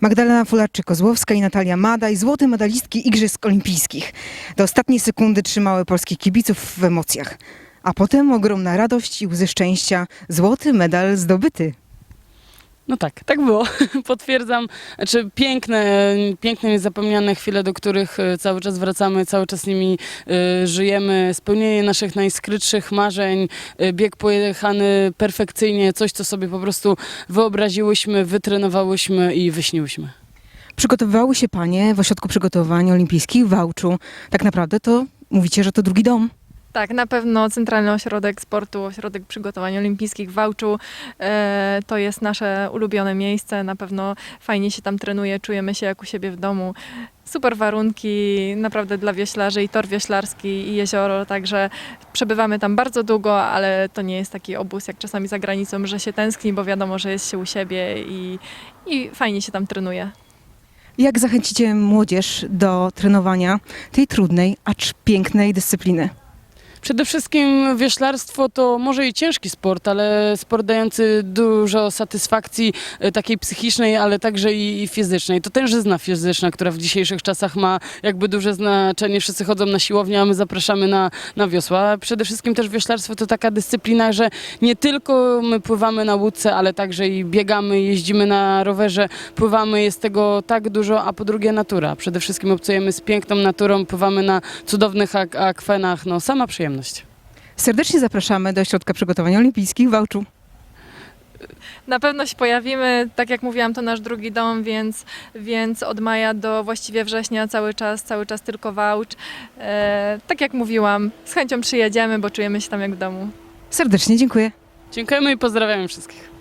Magdalena Fularczyk-Kozłowska i Natalia Madaj, złote medalistki Igrzysk Olimpijskich. Do ostatniej sekundy trzymały polskich kibiców w emocjach. A potem ogromna radość i łzy szczęścia. Złoty medal zdobyty. No tak, tak było. Potwierdzam. Znaczy piękne, piękne, niezapomniane chwile, do których e, cały czas wracamy, cały czas nimi e, żyjemy. Spełnienie naszych najskrytszych marzeń, e, bieg pojechany perfekcyjnie, coś, co sobie po prostu wyobraziłyśmy, wytrenowałyśmy i wyśniłyśmy. Przygotowywały się panie w Ośrodku Przygotowań Olimpijskich w Wałczu. Tak naprawdę to mówicie, że to drugi dom. Tak, na pewno Centralny Ośrodek Sportu, Ośrodek Przygotowań Olimpijskich w Wałczu e, to jest nasze ulubione miejsce. Na pewno fajnie się tam trenuje, czujemy się jak u siebie w domu. Super warunki, naprawdę dla wioślarzy i tor wioślarski i jezioro, także przebywamy tam bardzo długo, ale to nie jest taki obóz jak czasami za granicą, że się tęskni, bo wiadomo, że jest się u siebie i, i fajnie się tam trenuje. Jak zachęcicie młodzież do trenowania tej trudnej, acz pięknej dyscypliny? Przede wszystkim wioślarstwo to może i ciężki sport, ale sport dający dużo satysfakcji e, takiej psychicznej, ale także i fizycznej. To tężyzna fizyczna, która w dzisiejszych czasach ma jakby duże znaczenie. Wszyscy chodzą na siłownię, a my zapraszamy na, na wiosła. Przede wszystkim też wioślarstwo to taka dyscyplina, że nie tylko my pływamy na łódce, ale także i biegamy, jeździmy na rowerze, pływamy, jest tego tak dużo, a po drugie natura. Przede wszystkim obcujemy z piękną naturą, pływamy na cudownych ak- akwenach, no sama przyjemność. Serdecznie zapraszamy do Ośrodka Przygotowań Olimpijskich w Wałczu. Na pewno się pojawimy, tak jak mówiłam, to nasz drugi dom, więc, więc od maja do właściwie września cały czas, cały czas tylko Wałcz. E, tak jak mówiłam, z chęcią przyjedziemy, bo czujemy się tam jak w domu. Serdecznie dziękuję. Dziękujemy i pozdrawiamy wszystkich.